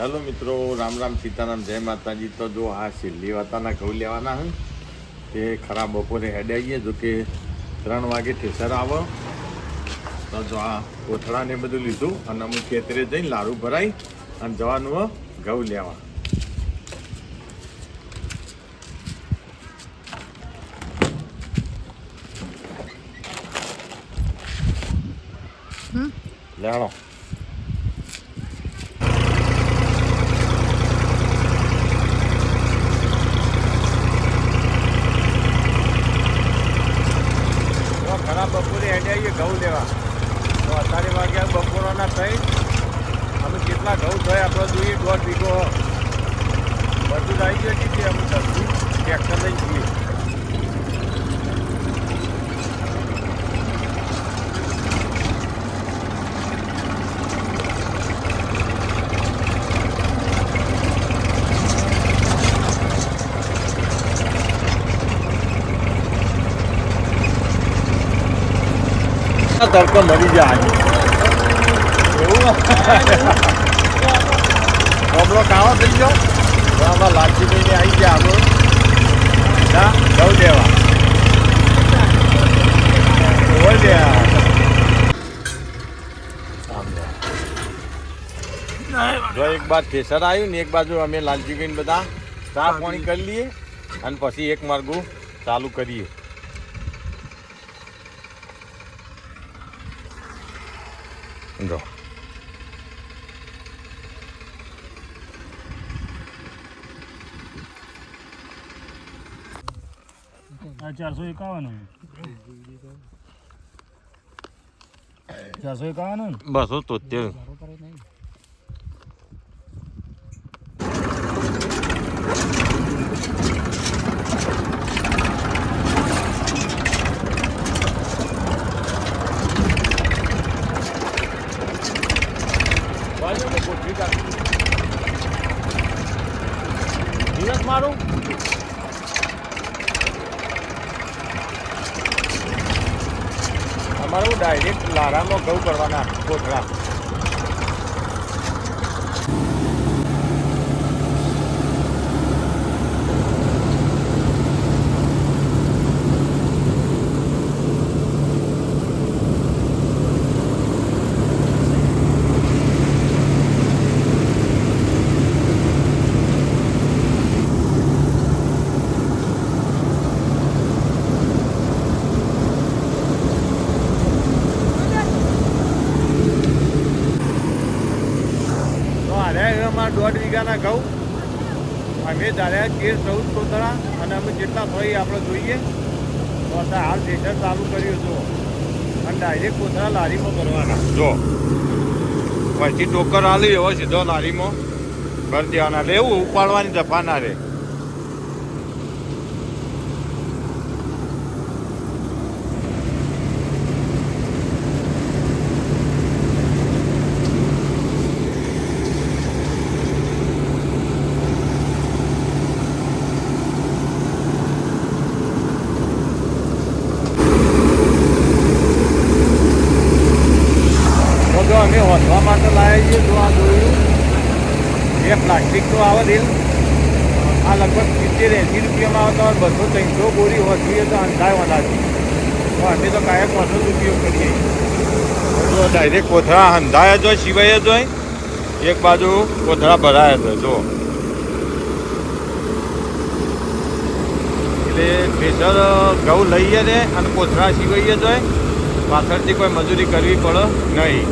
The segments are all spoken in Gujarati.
હેલો મિત્રો રામ રામ સીતારામ જય માતાજી. તો જો આ સિલ્લી વાતાના ઘઉં લેવાના હે તે ખરા બપોરે હેડે આવીએ. જો કે ત્રણ વાગે ઠેસર આવે. તો જો આ કોથળાને બધું લીધું અને અમુક ખેતરે જઈને લારું ભરાઈ અને જવાનું ઘઉં લેવા. લેણો તો ખરા બપોરે હેડે આવીએ ઘઉં લેવા. તો અત્યારે વાગ્યા બપોરના થઈ. અમે કેટલા ઘઉં થઈ આપણે જોઈએ, દોઢ વીઘો. બધું આવી ગયો કે અમે સબ્જી ટ્રેક્ટર લઈ જઈએ? તડકો મરી જાય. એવું? કમળો કાળો થઈ ગયો. આમાં લાલજીભાઈને આવી ગયા આપણો ના, જવું દેવા. જો એક બાદ થેસર આવ્યું ને એક બાજુ અમે લાલજીભાઈ બધા ચા પાણી કરી લઈએ અને પછી એક માર્ગું ચાલુ કરીએ. જો આ ચારસો એકાવન ચારસો એકાવન બસો તોતેર. દિવસ મારું. અમારું ડાયરેક્ટ લારામાં ઘઉં કરવાના કોથળા તો દોઢ વીઘાના ઘઉં. અમે ધાર્યા તેર ચૌદ કોતળા અને અમે જેટલા ભાઈ આપણે જોઈએ, તો અત્યારે હાલ થિયેટર ચાલુ કર્યું જો અને ડાયરેક્ટ કોતળા લારીમાં ભરવાના. જો પછી ટોકર આલી એવો સીધો લારીમાં ભરી દેવાના. એટલે એવું ઉપાડવાની દફા ના રહે તો જો અમે હોધવા માટે લાવ્યા છીએ જો આ જોયું પ્લાસ્ટિક તો આવે દિલ આ લગભગ સિત્તેર એંસી રૂપિયામાં આવે તો બસો ત્રણસો બોરી હોધવી તો અંધાય છે તો અમે તો કાયક પાછો જ ઉપયોગ કરીએ. તો ડાયરેક્ટ કોથળા હંધાય જ હોય, સિવાય જ હોય, એક બાજુ કોથળા ભરાય જ હોય જો એટલે પ્રેશર ઘઉં લઈએ ને અને કોથળા સિવાય જ હોય, પાછળથી કોઈ મજૂરી કરવી પડે નહીં.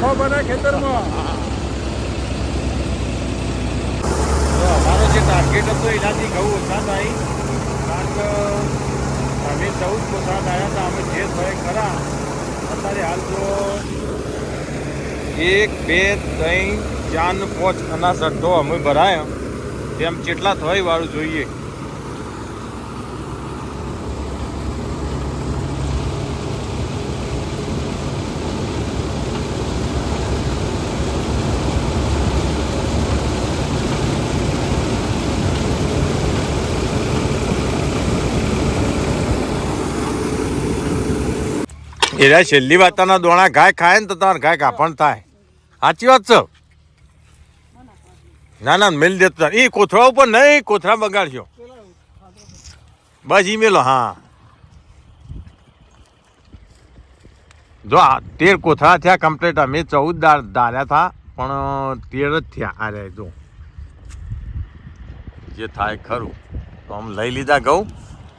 મફાબાના ખેતરમાં. અમારો જે ટાર્ગેટ હતો એનાથી ઘઉં ઓછા થાય. કારણ કે અમે ચૌદ કોથળા આવ્યા હતા, અમે જે થાય ખરા. અત્યારે હાલ તો એક, બે, ત્રણ, ચાર પોચ આના સટ્ટો અમે ભરાયા. તેમ કેટલા થાય વાળું જોઈએ. એરા છેલ્લી વાતાના દોણા ગાય ખાય ને તો તમારે ગાય કાપણ થાય. સાચી વાત છે? ના ના, મેલ દેતો એ કોથળા ઉપર નહીં, કોથળા બગાડશો બસ ઈ મેલો, હા. જો આ તેર કોથળા થયા કમ્પ્લીટ અમે ચૌદ દાર ધાર્યા હતા પણ તેર જ થયા આ રે જો. જે થાય ખરું, તો આમ લઈ લીધા ઘઉં,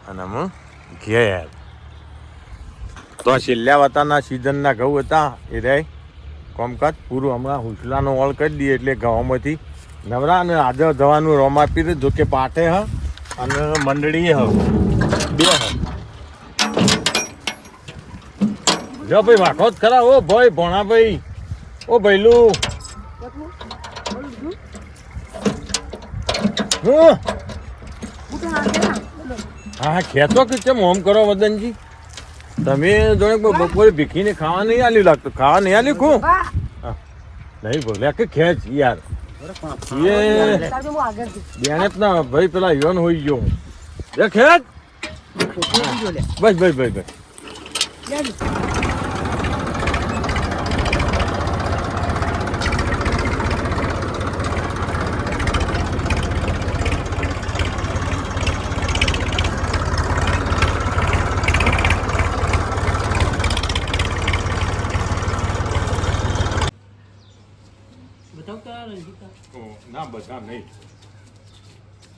અને અમે ઘેર. તો આ છેલ્લા વાતાના સિઝનના ઘઉં હતા. એ રે કોમકાજ પૂરું હમણાં હુસલાનો ઓળ કરી દઈએ એટલે ઘઉંમાંથી. નવરા અને આજે જવાનું રોમ આપી દે જોકે પાટે હ અને મંડળી હ. બે હ. જો ભાઈ વાખો જ ખરા. ઓ ભાઈ ભોણા ભાઈ. ઓ ભૈલું. હું ખેંચો કે ચમ હોમ કરો વદનજી. તમે જોડે કોઈ બપોરે ભીખીને ખાવા નહીં આલ્યું લાગતું? ખાવા નહીં આલ્યું કું? નહીં બોલે. કે ખેંચ યાર. એ. બેને ના ભાઈ પેલા યોન હોઈ ગયો હું. એ ખેંચ. બસ બસ બસ બસ.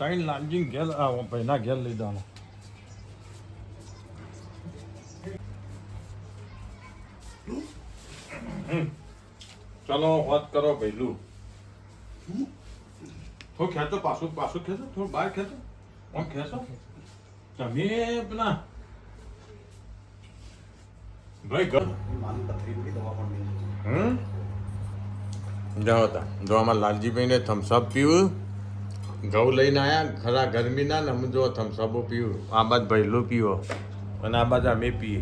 ત્રણ લાલજી ઘેર ભાઈના ઘેર લઈ જવાનો. ચલો, વાત કરો ભૈલું. થોડું ખેંચો, પાછું પાછું ખેંચો, થોડું બહાર ખેંચો. આમ ખેંચો. તમે પેલા ભાઈ, ઘર હમ? જાઓ તા. જો આમાં લાલજીભાઈને થમ્સઅપ પીવું ઘઉં લઈને આયા ખરા ગરમીના ને અમે જો થમ્સઅપો પીવું. આ બાદ ભૈલું પીવો. અને આ બાદ અમે પીએ.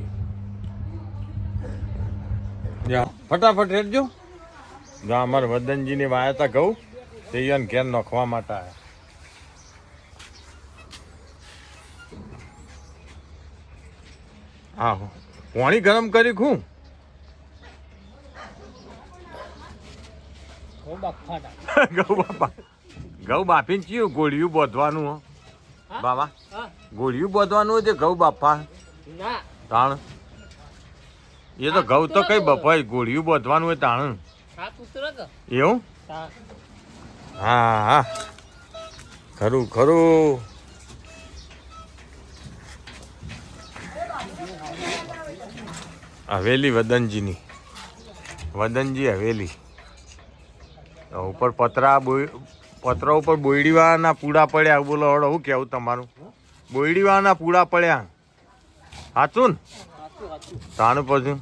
જા. ફટાફટ હેડજો જો અમારે વદનજીની વાયા હતા ઘઉં. તે ઈયોને ઘેર નોખવા માટે આવ્યા આહો પાણી ગરમ કરી ખું. ગૌ બાપા ઘઉં બાફીને ચિયું ગોળિયું બોધવાનું હો? બાબા ગોળિયું બોધવાનું હોય છે ઘઉં બાફા તાણ? એ તો ઘઉં તો કઈ બફાય ગોળિયું બોધવાનું હોય તાણ. એવું? હા હા. ખરું ખરું. હવેલી વદનજીની. વદનજી હવેલી. ઉપર પતરા બોય પતરા ઉપર બોયડીવાળાના પૂડા પડ્યા. બોલો હળો શું કેવું તમારું? બોયડીવાળાના પૂડા પડ્યા. સાચું ને? તાણ પછી